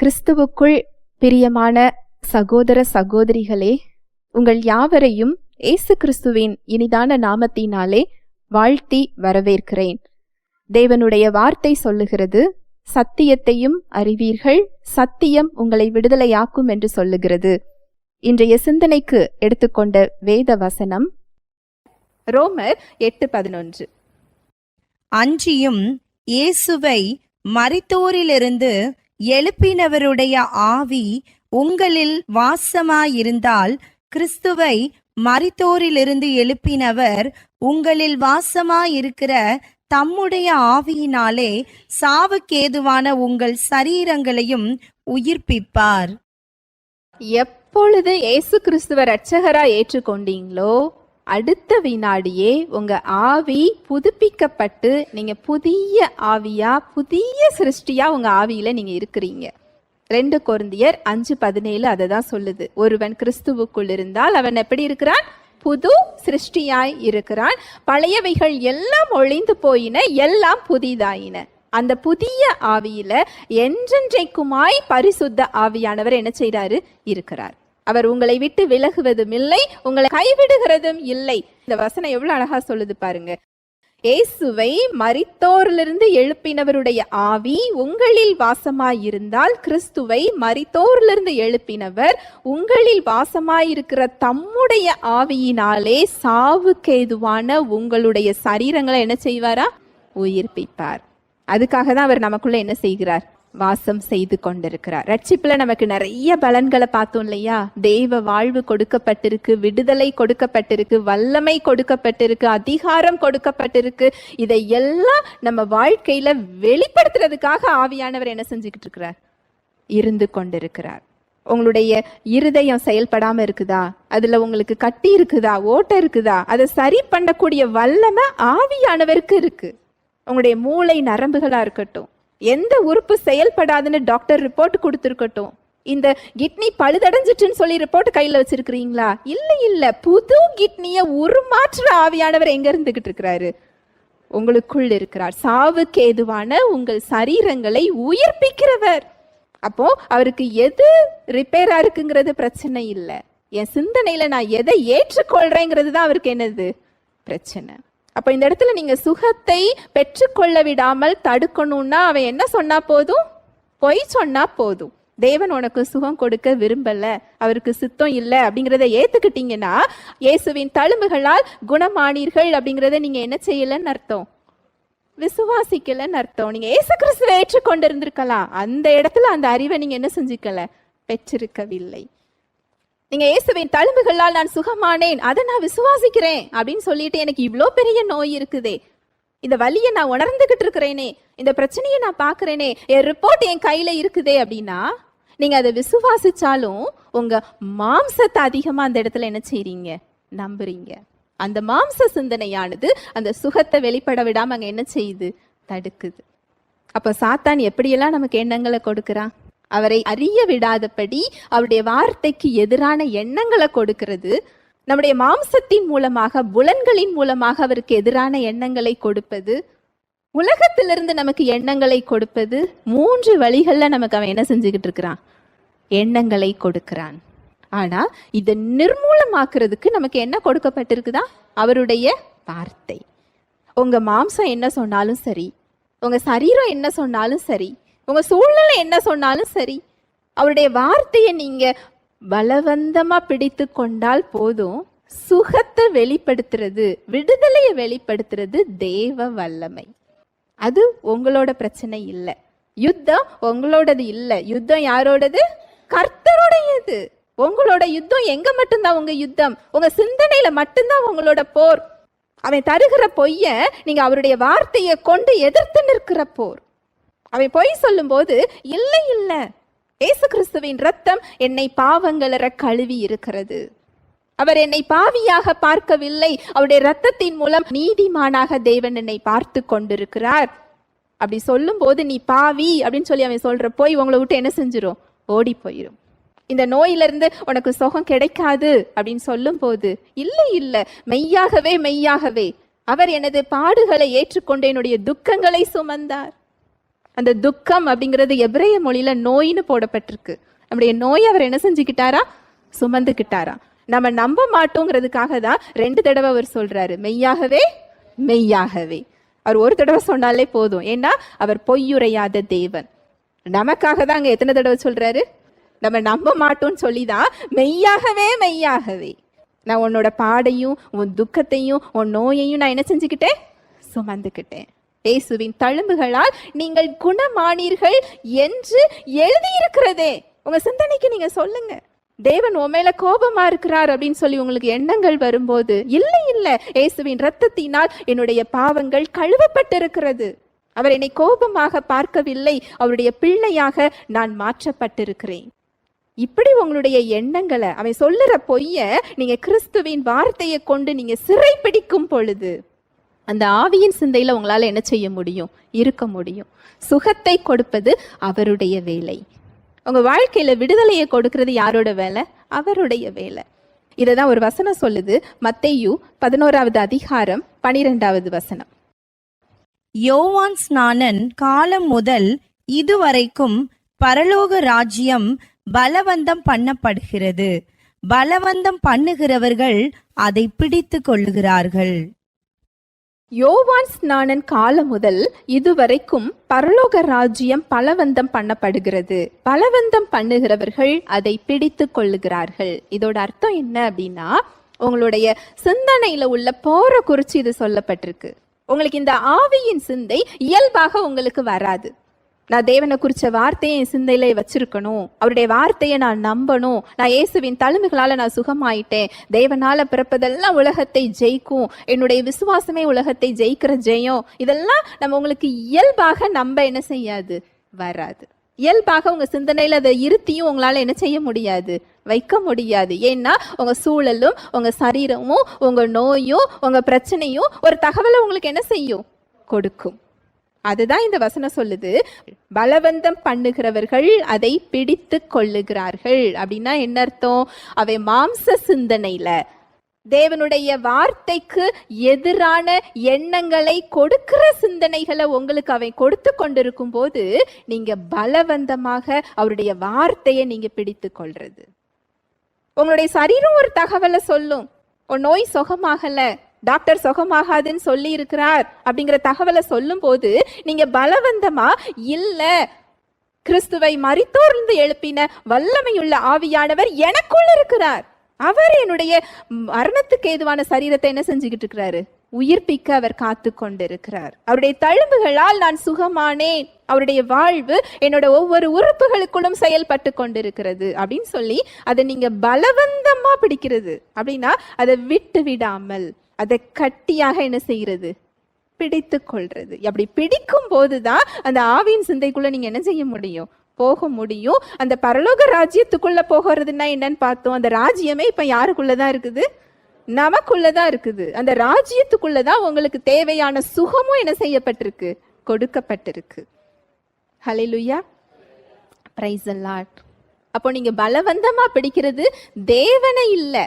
கிறிஸ்துவுக்குள் பிரியமான சகோதர சகோதரிகளே உங்கள் யாவரையும் இயேசு கிறிஸ்துவின் இனிதான நாமத்தினாலே வாழ்த்தி வரவேற்கிறேன். தேவனுடைய வார்த்தை சொல்லுகிறது சத்தியத்தையும் அறிவீர்கள் சத்தியம் உங்களை விடுதலையாக்கும் என்று சொல்லுகிறது. இன்றைய சிந்தனைக்கு எடுத்துக்கொண்ட வேத வசனம் ரோமர் எட்டு பதினொன்று. அஞ்சியும் இயேசுவை மறித்தோரிலிருந்து எழுப்பினவருடைய ஆவி உங்களில் வாசமாயிருந்தால் கிறிஸ்துவை மரித்தோரிலிருந்து எழுப்பினவர் உங்களில் வாசமாயிருக்கிற தம்முடைய ஆவியினாலே சாவுக்கேதுவான உங்கள் சரீரங்களையும் உயிர்ப்பிப்பார். எப்பொழுது இயேசு கிறிஸ்துவ ரட்சகரா ஏற்றுக்கொண்டீங்களோ அடுத்த வினாடியே உங்க ஆவி புதுப்பிக்கப்பட்டு நீங்க புதிய ஆவியா புதிய சிருஷ்டியா உங்க ஆவியில நீங்க இருக்கிறீங்க. ரெண்டு குருந்தியர் அஞ்சு பதினேழு அதை தான் சொல்லுது. ஒருவன் கிறிஸ்துவுக்குள் இருந்தால் அவன் எப்படி இருக்கிறான்? புது சிருஷ்டியாய் இருக்கிறான். பழையவைகள் எல்லாம் ஒழிந்து போயின எல்லாம் புதிதாயின. அந்த புதிய ஆவியில என்றென்றைக்குமாய் பரிசுத்த ஆவியானவர் என்ன செய்கிறாரு இருக்கிறார். அவர் உங்களை விட்டு விலகுவதும் இல்லை உங்களை கைவிடுகிறதும் இல்லை. இந்த வசனம் எவ்வளவு அழகா சொல்லுது பாருங்க. இயேசுவை மரித்தோரிலிருந்து எழுப்பினவருடைய ஆவி உங்களில் வாசமாயிருந்தால் கிறிஸ்துவை மரித்தோரிலிருந்து எழுப்பினவர் உங்களில் வாசமாயிருக்கிற தம்முடைய ஆவியினாலே சாவுக்கேதுவான உங்களுடைய சரீரங்களை என்ன செய்வாரா? உயிர்ப்பிப்பார். அதுக்காக தான் அவர் நமக்குள்ள என்ன செய்கிறார்? வாசம் செய்து கொண்டிருக்கிறார். ரட்சிப்புல நமக்கு நிறைய பலன்களை பார்த்தோம் இல்லையா? தெய்வ வாழ்வு கொடுக்கப்பட்டிருக்கு விடுதலை கொடுக்கப்பட்டிருக்கு வல்லமை கொடுக்கப்பட்டிருக்கு அதிகாரம் கொடுக்கப்பட்டிருக்கு. இதை எல்லாம் நம்ம வாழ்க்கையில வெளிப்படுத்துறதுக்காக ஆவியானவர் என்ன செஞ்சுக்கிட்டு இருக்கிறார்? இருந்து கொண்டிருக்கிறார். உங்களுடைய இருதயம் செயல்படாம இருக்குதா? அதுல உங்களுக்கு கட்டி இருக்குதா? ஓட்டை இருக்குதா? அதை சரி பண்ணக்கூடிய வல்லமை ஆவியானவருக்கு இருக்கு. உங்களுடைய மூளை நரம்புகளா இருக்கட்டும். எந்த உறுப்பு செயல்படாதுன்னு டாக்டர் ரிப்போர்ட் கொடுத்துருக்கட்டும். இந்த கிட்னி பழுதடைஞ்சிட்டுன்னு சொல்லி ரிப்போர்ட் கையில வச்சிருக்கிறீங்களா? இல்ல இல்ல. புது கிட்னிய உருமாற்ற ஆவியானவர் எங்க இருந்துகிட்டு இருக்கிறாரு? உங்களுக்குள் இருக்கிறார். சாவுக்கு ஏதுவான உங்கள் சரீரங்களை உயிர்ப்பிக்கிறவர். அப்போ அவருக்கு எது ரிப்பேரா இருக்குங்கிறது பிரச்சனை இல்லை. என் சிந்தனையில நான் எதை ஏற்றுக்கொள்றேங்கிறது தான் அவருக்கு என்னது? பிரச்சனை. அப்ப இந்த இடத்துல நீங்க சுகத்தை பெற்றுக்கொள்ள விடாமல் தடுக்கணும்னா அவன் என்ன சொன்னா போதும்? பொய் சொன்னா போதும். தேவன் உனக்கு சுகம் கொடுக்க விரும்பல அவருக்கு சித்தம் இல்லை அப்படிங்கிறத ஏத்துக்கிட்டீங்கன்னா இயேசுவின் தழும்புகளால் குணமானீர்கள் அப்படிங்கிறத நீங்க என்ன செய்யலன்னு அர்த்தம்? விசுவாசிக்கலன்னு அர்த்தம். நீங்க ஏசு கிறிஸ்துவை ஏற்றுக்கொண்டு இருந்திருக்கலாம் அந்த இடத்துல அந்த அறிவை நீங்க என்ன செஞ்சுக்கல? பெற்றிருக்கவில்லை. நீங்க இயேசுவின் தழும்புகளால் நான் சுகமானேன் அதை நான் விசுவாசிக்கிறேன் அப்படின்னு சொல்லிட்டு எனக்கு இவ்வளோ பெரிய நோய் இருக்குதே. இந்த வலியை நான் உணர்ந்துகிட்டு இருக்கிறேனே இந்த பிரச்சனையை நான் பார்க்குறேனே என் ரிப்போர்ட் என் கையில இருக்குதே அப்படின்னா நீங்க அதை விசுவாசிச்சாலும் உங்க மாம்சத்தை அதிகமா அந்த இடத்துல என்ன செய்றீங்க? நம்புறீங்க. அந்த மாம்ச சிந்தனையானது அந்த சுகத்தை வெளிப்பட விடாம அங்க என்ன செய்யுது? தடுக்குது. அப்ப சாத்தான் எப்படியெல்லாம் நமக்கு எண்ணங்களை கொடுக்குறான்? அவரை அறிய விடாதபடி அவருடைய வார்த்தைக்கு எதிரான எண்ணங்களை கொடுக்கிறது. நம்முடைய மாம்சத்தின் மூலமாக புலன்களின் மூலமாக அவருக்கு எதிரான எண்ணங்களை கொடுப்பது. உலகத்திலிருந்து நமக்கு எண்ணங்களை கொடுப்பது. மூன்று வழிகளில் நமக்கு அவன் என்ன செஞ்சுக்கிட்டு இருக்கிறான்? எண்ணங்களை கொடுக்கிறான். ஆனா இதை நிர்மூலமாக்குறதுக்கு நமக்கு என்ன கொடுக்கப்பட்டிருக்குதா? அவருடைய வார்த்தை. உங்க மாம்சம் என்ன சொன்னாலும் சரி உங்க சரீரம் என்ன சொன்னாலும் சரி உங்கள் சூழ்நிலை என்ன சொன்னாலும் சரி அவருடைய வார்த்தையை நீங்கள் பலவந்தமாக பிடித்து கொண்டால் போதும். சுகத்தை வெளிப்படுத்துறது விடுதலையை வெளிப்படுத்துறது தேவ வல்லமை. அது உங்களோட பிரச்சனை இல்லை. யுத்தம் உங்களோடது இல்லை. யுத்தம் யாரோடது? கர்த்தருடையது. உங்களோட யுத்தம் எங்க மட்டும்தான் உங்க யுத்தம்? உங்க சிந்தனையில மட்டும்தான் உங்களோட போர். அவன் தருகிற பொய்ய நீங்க அவருடைய வார்த்தையை கொண்டு எதிர்த்து நிற்கிற போர். அவன் பொய் சொல்லும்போது இல்லை இல்லை ஏசு கிறிஸ்துவின் ரத்தம் என்னை பாவங்களற கழுவி இருக்கிறது. அவர் என்னை பாவியாக பார்க்கவில்லை. அவருடைய ரத்தத்தின் மூலம் நீதிமானாக தேவன் என்னை பார்த்து கொண்டிருக்கிறார். அப்படி சொல்லும்போது நீ பாவி அப்படின்னு சொல்லி அவன் சொல்ற போய் உங்களை விட்டு என்ன செஞ்சிடும் ஓடி போயிடும் இந்த நோயிலிருந்து உனக்கு சுகம் கிடைக்காது அப்படின்னு சொல்லும் போது இல்லை இல்லை மெய்யாகவே மெய்யாகவே அவர் எனது பாடுகளை ஏற்றுக்கொண்டு என்னுடைய துக்கங்களை சுமந்தார். அந்த துக்கம் அப்படிங்கிறது எபிரேய மொழியில நோயின்னு போடப்பட்டிருக்கு. நம்முடைய நோய் அவர் என்ன செஞ்சுக்கிட்டாரா? சுமந்துக்கிட்டாரா. நம்ம நம்ப மாட்டோங்கிறதுக்காக தான் ரெண்டு தடவை அவர் சொல்றாரு. மெய்யாகவே மெய்யாகவே. அவர் ஒரு தடவை சொன்னாலே போதும். ஏன்னா அவர் பொய்யுரையாத தேவன். நமக்காக தான் அங்க எத்தனை தடவை சொல்றாரு? நம்ம நம்ப மாட்டோம்னு சொல்லி தான் மெய்யாகவே மெய்யாகவே. நான் உன்னோட பாடையும் உன் துக்கத்தையும் உன் நோயையும் நான் என்ன செஞ்சுக்கிட்டேன்? சுமந்துக்கிட்டேன். இயேசுவின் தழும்புகளால் நீங்கள் குணமானீர்கள் என்று எழுதியிருக்கிறதே. உங்க சிந்தனைக்கு நீங்க சொல்லுங்க. தேவன் உன் கோபமா இருக்கிறார் அப்படின்னு சொல்லி உங்களுக்கு எண்ணங்கள் வரும்போது இல்லை இல்லை இயேசுவின் ரத்தத்தினால் என்னுடைய பாவங்கள் கழுவப்பட்டிருக்கிறது. அவர் என்னை கோபமாக பார்க்கவில்லை அவருடைய பிள்ளையாக நான் மாற்றப்பட்டிருக்கிறேன். இப்படி உங்களுடைய எண்ணங்களை அவன் சொல்லுற பொய்ய நீங்க கிறிஸ்துவின் வார்த்தையை கொண்டு நீங்க சிறை பிடிக்கும் பொழுது அந்த ஆவியின் சிந்தையில் உங்களால் என்ன செய்ய முடியும்? இருக்க முடியும். சுகத்தை கொடுப்பது அவருடைய வேலை. உங்கள் வாழ்க்கையில் விடுதலையை கொடுக்கிறது யாரோட வேலை? அவருடைய வேலை. இதை தான் ஒரு வசனம் சொல்லுது. மத்தையு பதினோராவது அதிகாரம் பனிரெண்டாவது வசனம். யோவான் ஸ்நானன் காலம் முதல் இதுவரைக்கும் பரலோக ராஜ்யம் பலவந்தம் பண்ணப்படுகிறது. பலவந்தம் பண்ணுகிறவர்கள் அதை பிடித்து கொள்ளுகிறார்கள். யோவான் ஸ்நானன் காலம் முதல் இதுவரைக்கும் பரலோக ராஜ்யம் பலவந்தம் பண்ணப்படுகிறது. பலவந்தம் பண்ணுகிறவர்கள் அதை பிடித்து கொள்ளுகிறார்கள். இதோட அர்த்தம் என்ன அப்படின்னா உங்களுடைய சிந்தனையில உள்ள போற குறிச்சு இது சொல்லப்பட்டிருக்கு. உங்களுக்கு இந்த ஆவியின் சிந்தை இயல்பாக உங்களுக்கு வராது. நான் தேவனை குறிச்ச வார்த்தையை என் சிந்தையில வச்சிருக்கணும். அவருடைய வார்த்தையை நான் நம்பணும். நான் இயேசுவின் தழும்புகளால் நான் சுகமாயிட்டேன். தேவனால பிறப்பதெல்லாம் உலகத்தை ஜெயிக்கும். என்னுடைய விசுவாசமே உலகத்தை ஜெயிக்கிற ஜெயம். இதெல்லாம் நம்ம உங்களுக்கு இயல்பாக நம்ப என்ன செய்யாது? வராது. இயல்பாக உங்க சிந்தனையில அதை இருத்தியும் உங்களால என்ன செய்ய முடியாது? வைக்க முடியாது. ஏன்னா உங்க சூழலும் உங்க சரீரமும் உங்க நோயும் உங்க பிரச்சனையும் ஒரு தகவலை உங்களுக்கு என்ன செய்யும்? கொடுக்கும். அதுதான் இந்த வசனம் சொல்லுது. பலவந்தம் பண்ணுகிறவர்கள் அதை பிடித்து கொள்ளுகிறார்கள். அப்படின்னா என்ன அர்த்தம்? அவை மாம்ச சிந்தனையில. தேவனுடைய வார்த்தைக்கு எதிரான எண்ணங்களை கொடுக்கிற சிந்தனைகளை உங்களுக்கு அவன் கொடுத்து கொண்டிருக்கும் போது நீங்க பலவந்தமாக அவருடைய வார்த்தையை நீங்க பிடித்து கொள்றது. உங்களுடைய சரீரம் ஒரு தகவலை சொல்லும். உன் நோய் சுகமாகலை. டாக்டர் சுகமாகாதுன்னு சொல்லி இருக்கிறார் அப்படிங்கிற தகவலை சொல்லும் போது நீங்க பலவந்தமா இல்ல கிறிஸ்துவை மறித்தோர்ந்து எழுப்பின வல்லமையுள்ள ஆவியானவர் எனக்குள் இருக்கிறார். அவர் என்னுடைய மரணத்துக்கு ஏதுவான சரீரத்தை என்ன செஞ்சுக்கிட்டு இருக்கிறாரு? உயிர்ப்பிக்க அவர் காத்து கொண்டிருக்கிறார். அவருடைய தழும்புகளால் நான் சுகமானேன். அவருடைய வாழ்வு என்னோட ஒவ்வொரு உறுப்புகளுக்குள்ளும் செயல்பட்டு கொண்டிருக்கிறது அப்படின்னு சொல்லி அதை நீங்க பலவந்தமா பிடிக்கிறது. அப்படின்னா அதை விட்டு விடாமல் அதை கட்டியாக என்ன செய்கிறது? பிடித்து கொள்றது அப்படி பிடிக்கும் போது தான் அந்த ஆவியின் சிந்தைக்குள்ள நீங்க என்ன செய்ய முடியும்? போக முடியும். அந்த பரலோக ராஜ்யத்துக்குள்ள போகிறதுன்னா என்னன்னு பார்த்தோம். அந்த ராஜ்யமே இப்ப யாருக்குள்ளதான் இருக்குது? நமக்குள்ளதான் இருக்குது. அந்த ராஜ்யத்துக்குள்ளதான் உங்களுக்கு தேவையான சுகமும் என்ன செய்யப்பட்டிருக்கு? கொடுக்கப்பட்டிருக்கு. ஹalleluya பிரைஸ் அல்லாட் அப்போ நீங்க பலவந்தமா பிடிக்கிறது தேவனை இல்லை.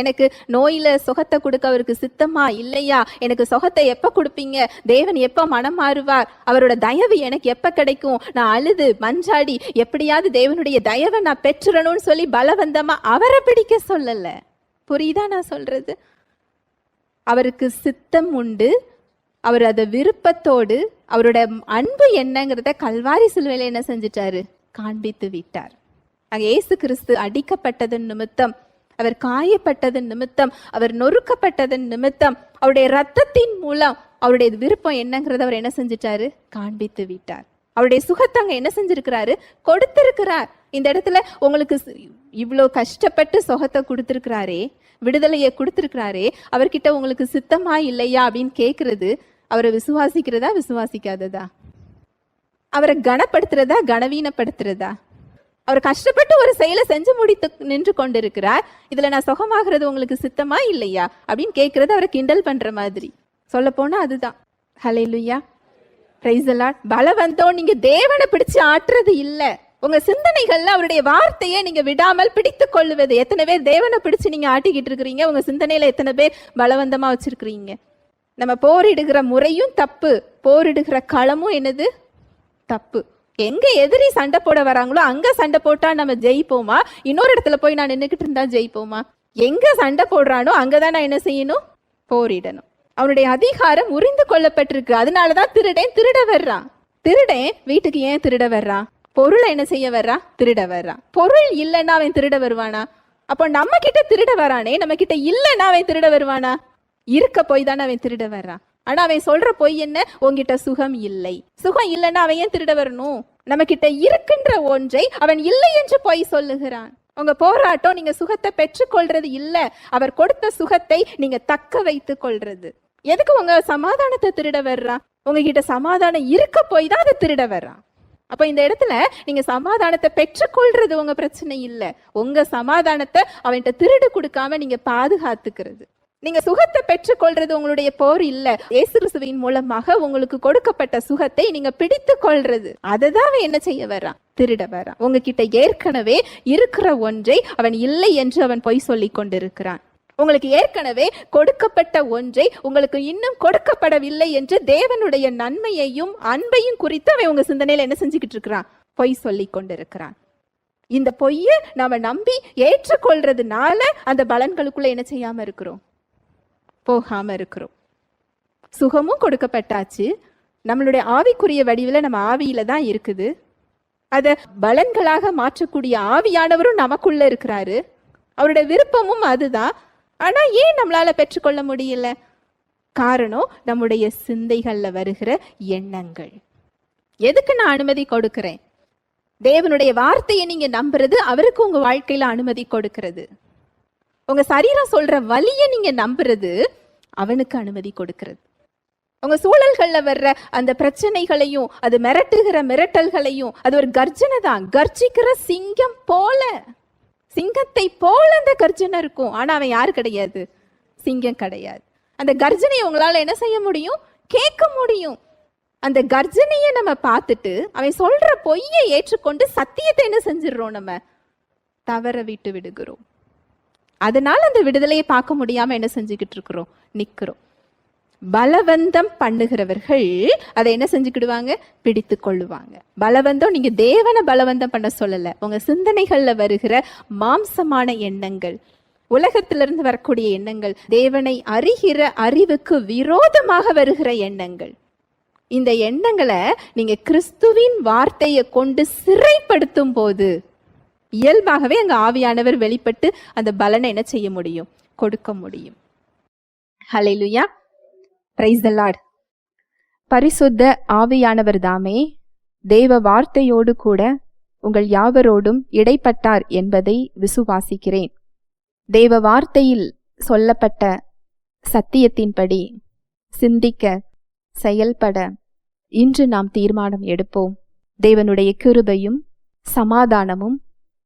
எனக்கு நோயில சுகத்தை கொடுக்க அவருக்கு சித்தமா இல்லையா? எனக்கு சுகத்தை எப்ப கொடுப்பீங்க? தேவன் எப்ப மனம் மாறுவார்? அவரோட தயவு எனக்கு எப்ப கிடைக்கும்? நான் அழுது மஞ்சாடி எப்படியாவது தேவனுடைய தயவை நான் பெற்றுடணும்னு சொல்லி பலவந்தமா அவரை பிடிக்க சொல்லல. புரியுதா நான் சொல்றது? அவருக்கு சித்தம் உண்டு. அவர் அதை விருப்பத்தோடு அவரோட அன்பு என்னங்கிறத கல்வாரி சிலுவையில் என்ன செஞ்சிட்டாரு? காண்பித்து விட்டார். அங்கே இயேசு கிறிஸ்து அடிக்கப்பட்டதன் நிமித்தம் அவர் காயப்பட்டதன் நிமித்தம் அவர் நொறுக்கப்பட்டதன் நிமித்தம் அவருடைய ரத்தத்தின் மூலம் அவருடைய விருப்பம் என்னங்கிறத அவர் என்ன செஞ்சிட்டாரு? காண்பித்து விட்டார். அவருடைய சுகத்தங்க என்ன செஞ்சிருக்கிறாரு? கொடுத்திருக்கிறார். இந்த இடத்துல உங்களுக்கு இவ்வளோ கஷ்டப்பட்டு சுகத்தை கொடுத்துருக்கிறாரே விடுதலையை கொடுத்துருக்கிறாரே அவர்கிட்ட உங்களுக்கு சித்தமா இல்லையா அப்படின்னு கேட்கறது அவரை விசுவாசிக்கிறதா விசுவாசிக்காததா? அவரை கனப்படுத்துறதா கனவீனப்படுத்துறதா? அவர் கஷ்டப்பட்டு ஒரு செயலை செஞ்சு முடித்து நின்று கொண்டிருக்கிறார். இதுல நான் சுகமாகிறது உங்களுக்கு சித்தமா இல்லையா? அப்படின்னு கேட்கறது அவரை கிண்டல் பண்ற மாதிரி. சொல்ல போனா அதுதான் ஹலே லுய்யா பலவந்தம் நீங்க தேவனை பிடிச்சு ஆட்டுறது இல்ல. உங்க சிந்தனைகள்ல அவருடைய வார்த்தையை நீங்க விடாமல் பிடித்து கொள்ளுவது. எத்தனை பேர் தேவனை பிடிச்சு நீங்க ஆட்டிக்கிட்டு இருக்கிறீங்க? உங்க சிந்தனையில எத்தனை பேர் பலவந்தமா வச்சிருக்கிறீங்க? நம்ம போரிடுகிற முறையும் தப்பு. போரிடுகிற களமும் என்னது? தப்பு. எங்க எதிரி சண்டை போட வராங்களோ அங்க சண்டை போட்டா நம்ம ஜெயிப்போமா? இன்னொரு இடத்துல போய் நான் நின்றுக்கிட்டு இருந்தா ஜெயிப்போமா? எங்க சண்டை போடுறானோ அங்கதான் நான் என்ன செய்யணும்? போரிடணும். அவனுடைய அதிகாரம் உறிந்து கொள்ளப்பட்டிருக்கு. அதனாலதான் திருடேன் திருட வர்றான் திருடேன் வீட்டுக்கு ஏன் திருட வர்றான் பொருளை என்ன செய்ய வர்றான் திருட வர்றான் பொருள் இல்லைன்னா அவன் திருட வருவானா? அப்போ நம்ம கிட்ட திருட வரானே நம்ம கிட்ட இல்லைன்னா அவன் திருட வருவானா? இருக்க போய் தானே அவன் திருட வர்றான் ஆனா அவன் சொல்ற பொய் என்ன? உங்ககிட்ட சுகம் இல்லை. சுகம் இல்லைன்னா அவன் ஏன் திருட வரணும்? நம்ம கிட்ட இருக்கின்ற ஒன்றை அவன் இல்லை என்று பொய் சொல்லுகிறான். உங்க போராட்டம் நீங்க சுகத்தை பெற்றுக்கொள்றது இல்ல. அவர் கொடுத்த சுகத்தை நீங்க தக்க வைத்துக் கொள்றது. எதுக்கு உங்க சமாதானத்தை திருட வர்றான் உங்ககிட்ட சமாதானம் இருக்க போய் தான் அதை திருட வர்றான் அப்ப இந்த இடத்துல நீங்க சமாதானத்தை பெற்றுக்கொள்றது உங்க பிரச்சனை இல்ல. உங்க சமாதானத்தை அவன்கிட்ட திருடு கொடுக்காம நீங்க பாதுகாத்துக்கிறது. நீங்க சுகத்தை பெற்றுக்கொள்றது உங்களுடைய போர் இல்ல. இயேசு மூலமாக உங்களுக்கு கொடுக்கப்பட்ட சுகத்தை நீங்க பிடித்து கொள்றது அததான் அவன் என்ன செய்ய வர்றான்? திருட வர்றான். உங்ககிட்ட ஏற்கனவே இருக்கிற ஒன்றை அவன் இல்லை என்று அவன் பொய் சொல்லி கொண்டிருக்கிறான். உங்களுக்கு ஏற்கனவே கொடுக்கப்பட்ட ஒன்றை உங்களுக்கு இன்னும் கொடுக்கப்படவில்லை என்று தேவனுடைய நன்மையையும் அன்பையும் குறித்து அவன் உங்க சிந்தனையில என்ன செஞ்சுக்கிட்டு இருக்கிறான்? பொய் சொல்லி கொண்டிருக்கிறான். இந்த பொய்யை நாம நம்பி ஏற்றுக்கொள்றதுனால அந்த பலன்களுக்குள்ள என்ன செய்யாம இருக்கிறோம்? போகாமல் இருக்கிறோம். சுகமும் கொடுக்கப்பட்டாச்சு. நம்மளுடைய ஆவிக்குரிய வடிவில் நம்ம ஆவியில் தான் இருக்குது. அதை பலன்களாக மாற்றக்கூடிய ஆவியானவரும் நமக்குள்ளே இருக்கிறாரு. அவருடைய விருப்பமும் அதுதான். ஆனால் ஏன் நம்மளால் பெற்றுக்கொள்ள முடியல? காரணம் நம்முடைய சிந்தைகளில் வருகிற எண்ணங்கள். எதுக்கு நான் அனுமதி கொடுக்கிறேன்? தேவனுடைய வார்த்தையை நீங்க நம்புறது அவருக்கு உங்க வாழ்க்கையில அனுமதி கொடுக்கிறது. உங்க சரீரம் சொல்ற வலியை நீங்க நம்புறது அவனுக்கு அனுமதி கொடுக்கிறது. உங்க சூழல்கள்ல வர்ற அந்த பிரச்சனைகளையும் அது மிரட்டுகிற மிரட்டல்களையும் அது ஒரு கர்ஜனை தான். கர்ஜிக்கிற சிங்கம் போல. சிங்கத்தை போல அந்த கர்ஜனை இருக்கும். ஆனா அவன் யாரு கிடையாது? சிங்கம் கிடையாது. அந்த கர்ஜனையை உங்களால என்ன செய்ய முடியும்? கேட்க முடியும். அந்த கர்ஜனையை நம்ம பார்த்துட்டு அவன் சொல்ற பொய்யை ஏற்றுக்கொண்டு சத்தியத்தை என்ன செஞ்சிடுறோம் நம்ம? தவற விட்டு விடுகிறோம். அதனால் அந்த விடுதலையை பார்க்க முடியாமல் என்ன செஞ்சுக்கிட்டு இருக்கிறோம்? நிற்கிறோம் பலவந்தம் பண்ணுகிறவர்கள் அதை என்ன செஞ்சுக்கிடுவாங்க? பிடித்து கொள்ளுவாங்க. பலவந்தம் நீங்க தேவனை பலவந்தம் பண்ண சொல்லல. உங்க சிந்தனைகள்ல வருகிற மாம்சமான எண்ணங்கள் உலகத்திலிருந்து வரக்கூடிய எண்ணங்கள் தேவனை அறிகிற அறிவுக்கு விரோதமாக வருகிற எண்ணங்கள். இந்த எண்ணங்களை நீங்க கிறிஸ்துவின் வார்த்தையை கொண்டு சிறைப்படுத்தும் போது இயல்பாகவே அங்கே ஆவியானவர் வெளிப்பட்டு அந்த பலனை என்ன செய்ய முடியும்? கொடுக்க முடியும். ஹalleluya பிரைஸ் த லார்ட் பரிசுத்த ஆவியானவர் தாமே தேவ வார்த்தையோடு கூட உங்கள் யாவரோடும் இடைப்பட்டார் என்பதை விசுவாசிக்கிறேன். தேவ வார்த்தையில் சொல்லப்பட்ட சத்தியத்தின்படி சிந்திக்க செயல்பட இன்று நாம் தீர்மானம் எடுப்போம். தேவனுடைய கிருபையும் சமாதானமும்